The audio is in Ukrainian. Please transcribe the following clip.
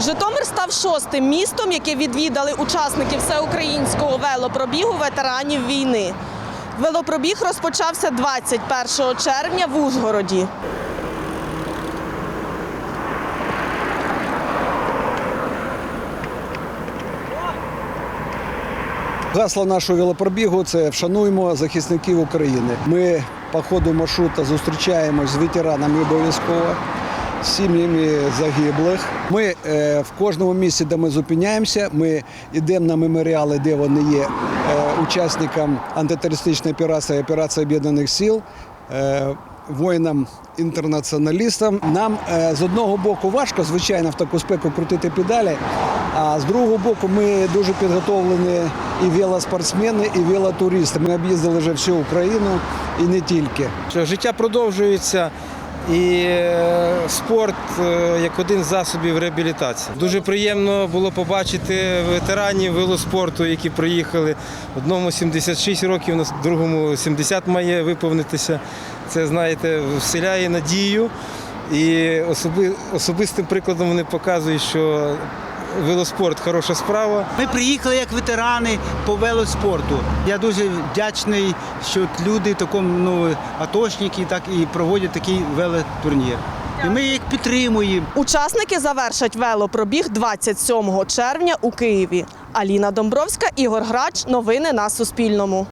Житомир став шостим містом, яке відвідали учасники всеукраїнського велопробігу ветеранів війни. Велопробіг розпочався 21 червня в Ужгороді. Гасло нашого велопробігу це вшануємо захисників України. Ми по ходу маршруту зустрічаємось з ветеранами обов'язково, сім'ями загиблих. Ми е, в кожному місці, де ми зупиняємося, ми йдемо на меморіали, де вони є е, учасникам антитерористичної операції, операції Об'єднаних Сил. Е, Воїнам інтернаціоналістам нам з одного боку важко, звичайно, в таку спеку крутити педалі. А з другого боку, ми дуже підготовлені і велоспортсмени, і велотуристи. Ми об'їздили вже всю Україну і не тільки. життя продовжується. І спорт е, як один з засобів реабілітації. Дуже приємно було побачити ветеранів велоспорту, які приїхали. Одному 76 років, другому 70 має виповнитися. Це, знаєте, вселяє надію. І особи, особистим прикладом вони показують, що велоспорт хороша справа. Ми приїхали як ветерани по велоспорту. Я дуже вдячний, що люди такому ну, атошники так і проводять такий велотурнір. І ми їх підтримуємо. Учасники завершать велопробіг 27 червня у Києві. Аліна Домбровська, Ігор Грач. Новини на Суспільному.